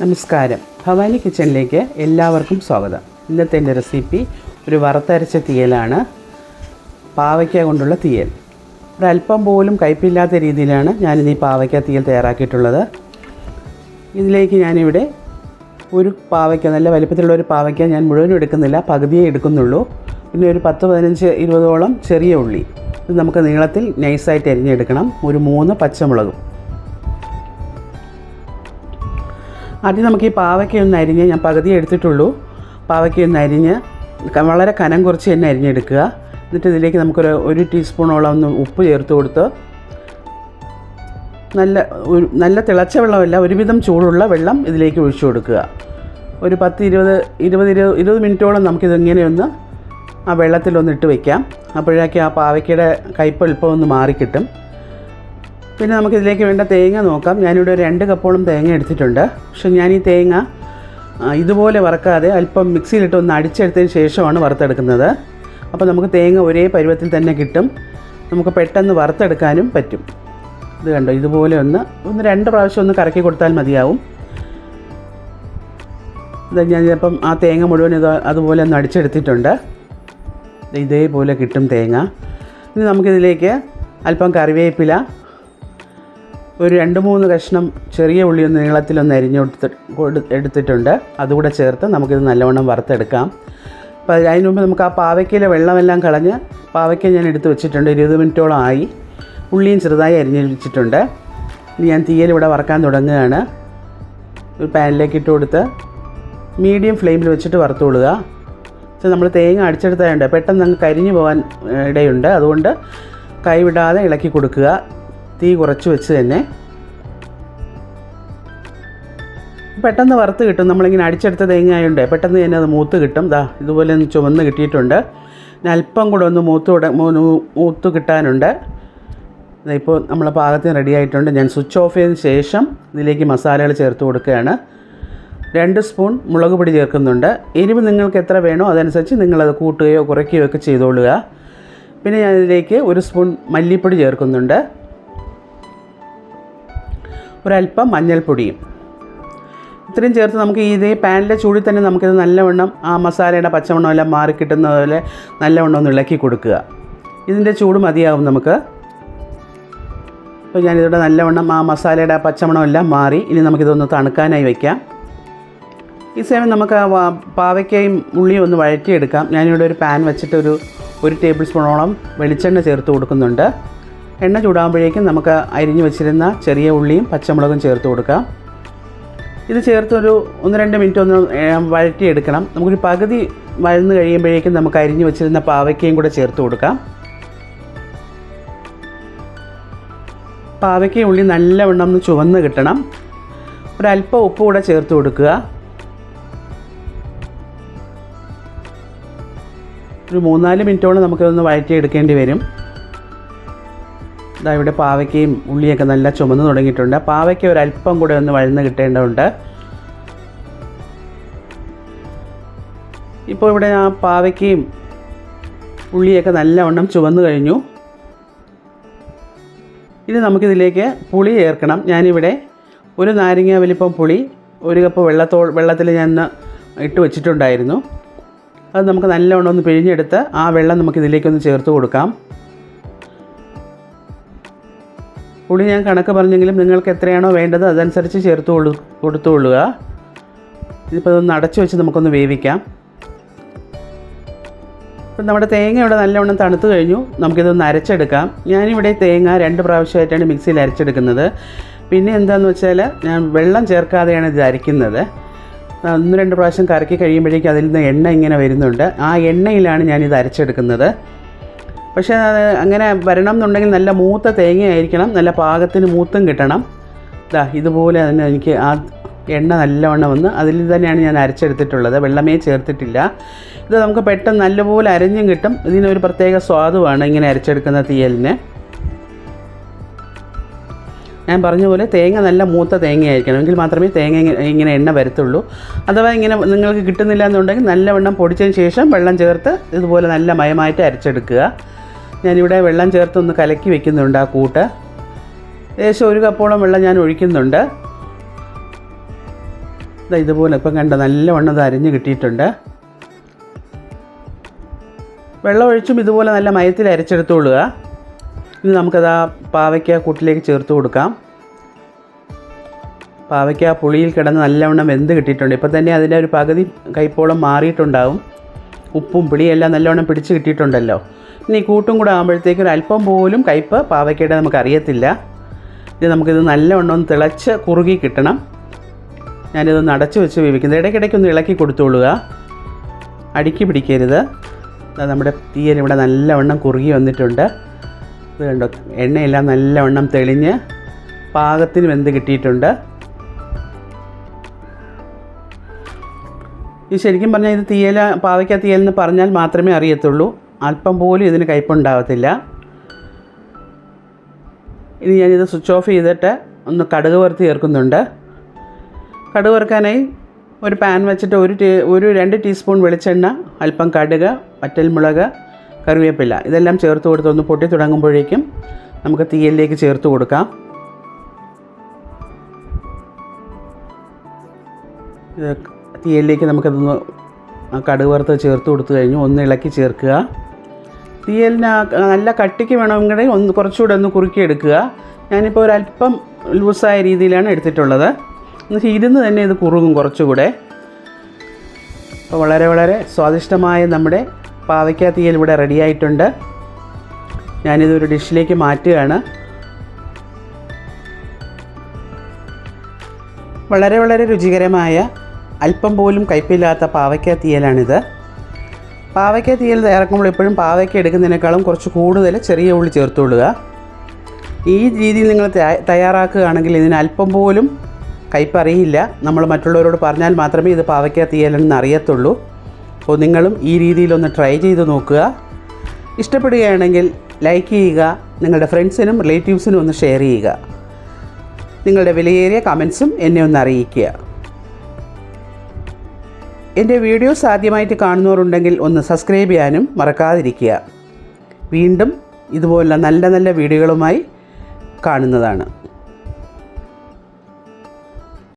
നമസ്കാരം. ഭവാനി കിച്ചണിലേക്ക് എല്ലാവർക്കും സ്വാഗതം. ഇന്നത്തെ എന്റെ റെസിപ്പി ഒരു വറുത്തരച്ച തീയലാണ്. പാവയ്ക്ക കൊണ്ടുള്ള തീയൽ. ഒരല്പം പോലും കയ്പില്ലാത്ത രീതിയിലാണ് ഞാനിന്ന് ഈ പാവയ്ക്ക തീയൽ തയ്യാറാക്കിയിട്ടുള്ളത്. ഇതിലേക്ക് ഞാനിവിടെ ഒരു പാവയ്ക്ക നല്ല വലിപ്പത്തിലുള്ള ഒരു പാവയ്ക്ക ഞാൻ മുഴുവനും എടുക്കുന്നില്ല. പകുതിയേ എടുക്കുന്നുള്ളൂ. പിന്നെ ഒരു പത്ത് പതിനഞ്ച് ഇരുപതോളം ചെറിയ ഉള്ളി. ഇത് നമുക്ക് നീളത്തിൽ നൈസായിട്ട് അരിഞ്ഞെടുക്കണം ഒരു മൂന്ന് പച്ചമുളകും. ആദ്യം നമുക്ക് ഈ പാവയ്ക്കൊന്ന് അരിഞ്ഞ് ഞാൻ പകുതി എടുത്തിട്ടുള്ളൂ. പാവയ്ക്കൊന്ന് അരിഞ്ഞ് വളരെ കനം കുറച്ച് തന്നെ അരിഞ്ഞെടുക്കുക. എന്നിട്ട് ഇതിലേക്ക് നമുക്കൊരു ഒരു ടീസ്പൂണോളം ഒന്ന് ഉപ്പ് ചേർത്ത് കൊടുത്ത് നല്ല ഒരു നല്ല തിളച്ച വെള്ളമല്ല ഒരുവിധം ചൂടുള്ള വെള്ളം ഇതിലേക്ക് ഒഴിച്ചു കൊടുക്കുക. ഒരു പത്ത് ഇരുപത് ഇരുപത് ഇരുപത് ഇരുപത് മിനിറ്റോളം നമുക്കിതിങ്ങനെ ആ വെള്ളത്തിലൊന്നിട്ട് വയ്ക്കാം അപ്പോഴേക്കും ആ പാവയ്ക്കയുടെ കയ്പ് എളുപ്പം ഒന്ന് മാറിക്കിട്ടും. പിന്നെ നമുക്കിതിലേക്ക് വേണ്ട തേങ്ങ നോക്കാം. ഞാനിവിടെ രണ്ട് കപ്പോളം തേങ്ങ എടുത്തിട്ടുണ്ട്. പക്ഷെ ഞാൻ ഈ തേങ്ങ ഇതുപോലെ വറക്കാതെ അല്പം മിക്സിയിലിട്ട് ഒന്ന് അടിച്ചെടുത്തതിന് ശേഷമാണ് വറുത്തെടുക്കുന്നത്. അപ്പോൾ നമുക്ക് തേങ്ങ ഒരേ പരുവത്തിൽ തന്നെ കിട്ടും. നമുക്ക് പെട്ടെന്ന് വറുത്തെടുക്കാനും പറ്റും. ഇത് കണ്ടോ? ഇതുപോലെ ഒന്ന് ഒന്ന് രണ്ട് പ്രാവശ്യം ഒന്ന് കറക്കി കൊടുത്താൽ മതിയാവും. ഇത് ഞാൻ ചിലപ്പം ആ തേങ്ങ മുഴുവൻ ഇത് അതുപോലെ ഒന്ന് അടിച്ചെടുത്തിട്ടുണ്ട്. ഇതേപോലെ കിട്ടും തേങ്ങ. ഇനി നമുക്കിതിലേക്ക് അല്പം കറിവേപ്പില ഒരു രണ്ട് മൂന്ന് കഷ്ണം ചെറിയ ഉള്ളി ഒന്ന് നീളത്തിലൊന്ന് അരിഞ്ഞെടുത്ത് എടുത്തിട്ടുണ്ട്. അതുകൂടെ ചേർത്ത് നമുക്കിത് നല്ലവണ്ണം വറുത്തെടുക്കാം. അപ്പോൾ അതിന് മുമ്പ് നമുക്ക് ആ പാവയ്ക്കയിലെ വെള്ളമെല്ലാം കളഞ്ഞ് പാവയ്ക്ക ഞാൻ എടുത്ത് വെച്ചിട്ടുണ്ട്. ഇരുപത് മിനിറ്റോളം ആയി. ഉള്ളിയും ചെറുതായി അരിഞ്ഞ് വെച്ചിട്ടുണ്ട്. ഇനി ഞാൻ തീയൽ ഇവിടെ വറക്കാൻ തുടങ്ങുകയാണ്. ഒരു പാനിലേക്ക് ഇട്ട് കൊടുത്ത് മീഡിയം ഫ്ലെയിമിൽ വെച്ചിട്ട് വറുത്ത് കൊള്ളുക. പക്ഷേ നമ്മൾ തേങ്ങ അടിച്ചെടുത്തതുണ്ട്. പെട്ടെന്ന് അങ്ങ് കരിഞ്ഞു പോകാൻ ഇടയുണ്ട്. അതുകൊണ്ട് കൈവിടാതെ ഇളക്കി കൊടുക്കുക. തീ കുറച്ച് വെച്ച് തന്നെ. പെട്ടെന്ന് വറുത്ത് കിട്ടും. നമ്മളിങ്ങനെ അടിച്ചെടുത്ത തേങ്ങ ആയതുകൊണ്ട് പെട്ടെന്ന് തന്നെ അത് മൂത്ത് കിട്ടും. ദാ ഇതുപോലെ ഒന്ന് ചുവന്ന് കിട്ടിയിട്ടുണ്ട്. അല്പം കൂടെ ഒന്ന് മൂത്ത് മൂത്ത് കിട്ടാനുണ്ട്. ഇപ്പോൾ നമ്മളെ പാകത്തിന് റെഡി ആയിട്ടുണ്ട്. ഞാൻ സ്വിച്ച് ഓഫ് ചെയ്തതിന് ശേഷം ഇതിലേക്ക് മസാലകൾ ചേർത്ത് കൊടുക്കുകയാണ്. രണ്ട് സ്പൂൺ മുളക് പൊടി ചേർക്കുന്നുണ്ട്. എരിവ് നിങ്ങൾക്ക് എത്ര വേണോ അതനുസരിച്ച് നിങ്ങളത് കൂട്ടുകയോ കുറയ്ക്കുകയോ ഒക്കെ ചെയ്തോളുക. പിന്നെ ഞാൻ ഇതിലേക്ക് ഒരു സ്പൂൺ മല്ലിപ്പൊടി ചേർക്കുന്നുണ്ട്. ഒരല്പം മഞ്ഞൾപ്പൊടിയും. ഇത്രയും ചേർത്ത് നമുക്ക് ഇതേ പാനിലെ ചൂടിൽ തന്നെ നമുക്കിത് നല്ലവണ്ണം ആ മസാലയുടെ പച്ചവണ്ണം എല്ലാം മാറി കിട്ടുന്ന പോലെ നല്ലവണ്ണം ഒന്ന് ഇളക്കി കൊടുക്കുക. ഇതിന്റെ ചൂട് മതിയാവും നമുക്ക്. അപ്പോൾ ഞാനിതിവിടെ നല്ലവണ്ണം ആ മസാലയുടെ ആ പച്ചമണം എല്ലാം മാറി. ഇനി നമുക്കിതൊന്ന് തണുക്കാനായി വയ്ക്കാം. ഈ സമയം നമുക്ക് ആ പാവയ്ക്കയും ഉള്ളിയും ഒന്ന് വഴറ്റിയെടുക്കാം. ഞാനിവിടെ ഒരു പാൻ വെച്ചിട്ടൊരു ഒരു ടേബിൾ സ്പൂണോളം വെളിച്ചെണ്ണ ചേർത്ത് കൊടുക്കുന്നുണ്ട്. എണ്ണ ചൂടാകുമ്പോഴേക്കും നമുക്ക് അരിഞ്ഞു വെച്ചിരുന്ന ചെറിയ ഉള്ളിയും പച്ചമുളകും ചേർത്ത് കൊടുക്കാം. ഇത് ചേർത്തൊരു ഒന്ന് രണ്ട് മിനിറ്റ് ഒന്ന് വഴറ്റിയെടുക്കണം. നമുക്കൊരു പകുതി വഴന്ന് കഴിയുമ്പോഴേക്കും നമുക്ക് അരിഞ്ഞു വെച്ചിരുന്ന പാവയ്ക്കയും കൂടെ ചേർത്ത് കൊടുക്കാം. പാവയ്ക്കയും ഉള്ളി നല്ലവണ്ണം ഒന്ന് ചുവന്ന് കിട്ടണം. ഒരല്പം ഉപ്പ് കൂടെ ചേർത്ത് കൊടുക്കുക. ഒരു മൂന്നാൽ മിനിറ്റോളം നമുക്കിതൊന്ന് വഴറ്റിയെടുക്കേണ്ടി വരും. ഇതാ ഇവിടെ പാവയ്ക്കയും ഉള്ളിയൊക്കെ നല്ല ചുമന്ന് തുടങ്ങിയിട്ടുണ്ട്. പാവയ്ക്ക ഒരല്പം കൂടെ ഒന്ന് വഴന്ന് കിട്ടേണ്ടതുണ്ട്. ഇപ്പോൾ ഇവിടെ ആ പാവയ്ക്കയും ഉള്ളിയൊക്കെ നല്ലവണ്ണം ചുവന്നു കഴിഞ്ഞു. ഇനി നമുക്കിതിലേക്ക് പുളി ചേർക്കണം. ഞാനിവിടെ ഒരു നാരങ്ങ വലിപ്പം പുളി ഒരു കപ്പ് വെള്ളത്തോ വെള്ളത്തിൽ ഞാൻ ഇട്ട് വെച്ചിട്ടുണ്ടായിരുന്നു. അത് നമുക്ക് നല്ലവണ്ണം ഒന്ന് പിഴിഞ്ഞെടുത്ത് ആ വെള്ളം നമുക്ക് ഇതിലേക്കൊന്ന് ചേർത്ത് കൊടുക്കാം. പുളി ഞാൻ കണക്ക് പറഞ്ഞെങ്കിലും നിങ്ങൾക്ക് എത്രയാണോ വേണ്ടത് അതനുസരിച്ച് ചേർത്ത് കൊള്ളു കൊടുത്തുകൊള്ളുക. ഇതിപ്പോൾ ഇതൊന്ന് അടച്ചു വെച്ച് നമുക്കൊന്ന് വേവിക്കാം. ഇപ്പം നമ്മുടെ തേങ്ങ ഇവിടെ നല്ലവണ്ണം തണുത്ത് കഴിഞ്ഞു. നമുക്കിതൊന്ന് അരച്ചെടുക്കാം. ഞാനിവിടെ തേങ്ങ രണ്ട് പ്രാവശ്യമായിട്ടാണ് മിക്സിയിൽ അരച്ചെടുക്കുന്നത്. പിന്നെ എന്താണെന്ന് വെച്ചാൽ ഞാൻ വെള്ളം ചേർക്കാതെയാണ് ഇത് അരയ്ക്കുന്നത് ഒന്ന് രണ്ട് പ്രാവശ്യം കറക്കി കഴിയുമ്പോഴേക്കും അതിൽ നിന്ന് എണ്ണ ഇങ്ങനെ വരുന്നുണ്ട്. ആ എണ്ണയിലാണ് ഞാനിത് അരച്ചെടുക്കുന്നത്. പക്ഷേ അത് അങ്ങനെ വരണം എന്നുണ്ടെങ്കിൽ നല്ല മൂത്ത തേങ്ങയായിരിക്കണം. നല്ല പാകത്തിന് മൂത്തും കിട്ടണം. ഇതാ ഇതുപോലെ തന്നെ എനിക്ക് ആ എണ്ണ നല്ലവണ്ണം വന്ന് അതിൽ തന്നെയാണ് ഞാൻ അരച്ചെടുത്തിട്ടുള്ളത്. വെള്ളമേ ചേർത്തിട്ടില്ല. ഇത് നമുക്ക് പെട്ടെന്ന് നല്ലപോലെ അരഞ്ഞും കിട്ടും. ഇതിനൊരു പ്രത്യേക സ്വാദുമാണ് ഇങ്ങനെ അരച്ചെടുക്കുന്ന തീയലിന്. ഞാൻ പറഞ്ഞ പോലെ തേങ്ങ നല്ല മൂത്ത തേങ്ങയായിരിക്കണം. എങ്കിൽ മാത്രമേ തേങ്ങ ഇങ്ങനെ എണ്ണ വരത്തുള്ളൂ. അഥവാ ഇങ്ങനെ നിങ്ങൾക്ക് കിട്ടുന്നില്ല എന്നുണ്ടെങ്കിൽ നല്ലവണ്ണം പൊടിച്ചതിന് ശേഷം വെള്ളം ചേർത്ത് ഇതുപോലെ നല്ല മയമായിട്ട് അരച്ചെടുക്കുക. ഞാനിവിടെ വെള്ളം ചേർത്ത് ഒന്ന് കലക്കി വെക്കുന്നുണ്ട് ആ കൂട്ട്. ഏകദേശം ഒരു കപ്പോളം വെള്ളം ഞാൻ ഒഴിക്കുന്നുണ്ട്. ഇതാ ഇതുപോലെ ഇപ്പം കണ്ട നല്ലവണ്ണം ഇത് അരിഞ്ഞ് കിട്ടിയിട്ടുണ്ട്. വെള്ളം ഒഴിച്ചും ഇതുപോലെ നല്ല മയത്തിൽ അരച്ചെടുത്തോളുക. ഇനി നമുക്കത് ആ പാവയ്ക്ക കൂട്ടിലേക്ക് ചേർത്ത് കൊടുക്കാം. പാവയ്ക്ക പുളിയിൽ കിടന്ന് നല്ലവണ്ണം വെന്ത് കിട്ടിയിട്ടുണ്ട്. ഇപ്പം തന്നെ അതിന്റെ ഒരു പകുതി കൈപ്പോളം മാറിയിട്ടുണ്ടാവും. ഉപ്പും പുളിയെല്ലാം നല്ലവണ്ണം പിടിച്ച് കിട്ടിയിട്ടുണ്ടല്ലോ. ഇനി കൂട്ടും കൂടെ ആകുമ്പോഴത്തേക്കും ഒരു അല്പം പോലും കയ്പ്പ് പാവയ്ക്കയുടെ നമുക്ക് അറിയത്തില്ല. ഇത് നമുക്കിത് നല്ലവണ്ണം ഒന്ന് തിളച്ച് കുറുകി കിട്ടണം. ഞാനിതൊന്ന് അടച്ച് വെച്ച് വേവിക്കുന്നത്. ഇടയ്ക്കിടയ്ക്ക് ഒന്ന് ഇളക്കി കൊടുത്തോളുക. അടുക്കി പിടിക്കരുത്. നമ്മുടെ തീയൽ ഇവിടെ നല്ലവണ്ണം കുറുകി വന്നിട്ടുണ്ട്. ഇത് കണ്ടോ? എണ്ണയെല്ലാം നല്ലവണ്ണം തെളിഞ്ഞ് പാകത്തിന് വെന്ത് കിട്ടിയിട്ടുണ്ട്? ഇത് ശരിക്കും പറഞ്ഞാൽ ഇത് തീയല പാവയ്ക്ക തീയൽ എന്ന് പറഞ്ഞാൽ മാത്രമേ അറിയത്തുള്ളൂ. അല്പം പോലും ഇതിന് കയ്പുണ്ടാവത്തില്ല. ഇനി ഞാനിത് സ്വിച്ച് ഓഫ് ചെയ്തിട്ട് ഒന്ന് കടുക് വറുത്ത് ചേർക്കുന്നുണ്ട്. കടുക് വറുക്കാനായി ഒരു പാൻ വെച്ചിട്ട് ഒരു ടീ ഒരു രണ്ട് ടീസ്പൂൺ വെളിച്ചെണ്ണ അല്പം കടുക് വറ്റൽമുളക് കറിവേപ്പില. ഇതെല്ലാം ചേർത്ത് കൊടുത്ത് ഒന്ന് പൊട്ടി തുടങ്ങുമ്പോഴേക്കും നമുക്ക് തീയലിലേക്ക് ചേർത്ത് കൊടുക്കാം. ഇത് തീയലിലേക്ക് നമുക്കതൊന്ന് കടുക് വറുത്ത് ചേർത്ത് കൊടുത്തു കഴിഞ്ഞു. ഒന്ന് ഇളക്കി ചേർക്കുക. തീയലിന് നല്ല കട്ടിക്ക് വേണമെങ്കിൽ ഒന്ന് കുറച്ചുകൂടെ ഒന്ന് കുറുക്കിയെടുക്കുക ഞാനിപ്പോൾ ഒരല്പം ലൂസായ രീതിയിലാണ് എടുത്തിട്ടുള്ളത്. എന്നുവെച്ചാൽ ഇരുന്ന് തന്നെ ഇത് കുറുകും കുറച്ചുകൂടെ. അപ്പോൾ വളരെ വളരെ സ്വാദിഷ്ടമായ നമ്മുടെ പാവയ്ക്ക തീയൽ ഇവിടെ റെഡിയായിട്ടുണ്ട് ഞാനിതൊരു ഡിഷിലേക്ക് മാറ്റുകയാണ്. വളരെ വളരെ രുചികരമായ അല്പം പോലും കയ്പില്ലാത്ത പാവയ്ക്ക തീയലാണിത്. പാവയ്ക്ക തീയൽ തയ്യാറാക്കുമ്പോൾ എപ്പോഴും പാവയ്ക്ക എടുക്കുന്നതിനേക്കാളും കുറച്ച് കൂടുതൽ ചെറിയ ഉള്ളി ചേർത്തുകൊള്ളുക ഈ രീതിയിൽ നിങ്ങൾ തയ്യാ- തയ്യാറാക്കുകയാണെങ്കിൽ ഇതിന് അല്പം പോലും കയ്പറിയില്ല. നമ്മൾ മറ്റുള്ളവരോട് പറഞ്ഞാൽ മാത്രമേ ഇത് പാവയ്ക്ക തീയലെന്ന് അറിയത്തുള്ളൂ. അപ്പോൾ നിങ്ങളും ഈ രീതിയിലൊന്ന് ട്രൈ ചെയ്ത് നോക്കുക. ഇഷ്ടപ്പെടുകയാണെങ്കിൽ ലൈക്ക് ചെയ്യുക നിങ്ങളുടെ ഫ്രണ്ട്സിനും റിലേറ്റീവ്സിനും ഒന്ന് ഷെയർ ചെയ്യുക. നിങ്ങളുടെ വിലയേറിയ കമൻസും എന്നെ ഒന്ന് അറിയിക്കുക. എന്റെ വീഡിയോസ് ആദ്യമായിട്ട് കാണുന്നവരുണ്ടെങ്കിൽ ഒന്ന് സബ്സ്ക്രൈബ് ചെയ്യാനും മറക്കാതിരിക്കുക. വീണ്ടും ഇതുപോലുള്ള നല്ല നല്ല വീഡിയോകളുമായി കാണുന്നതാണ്.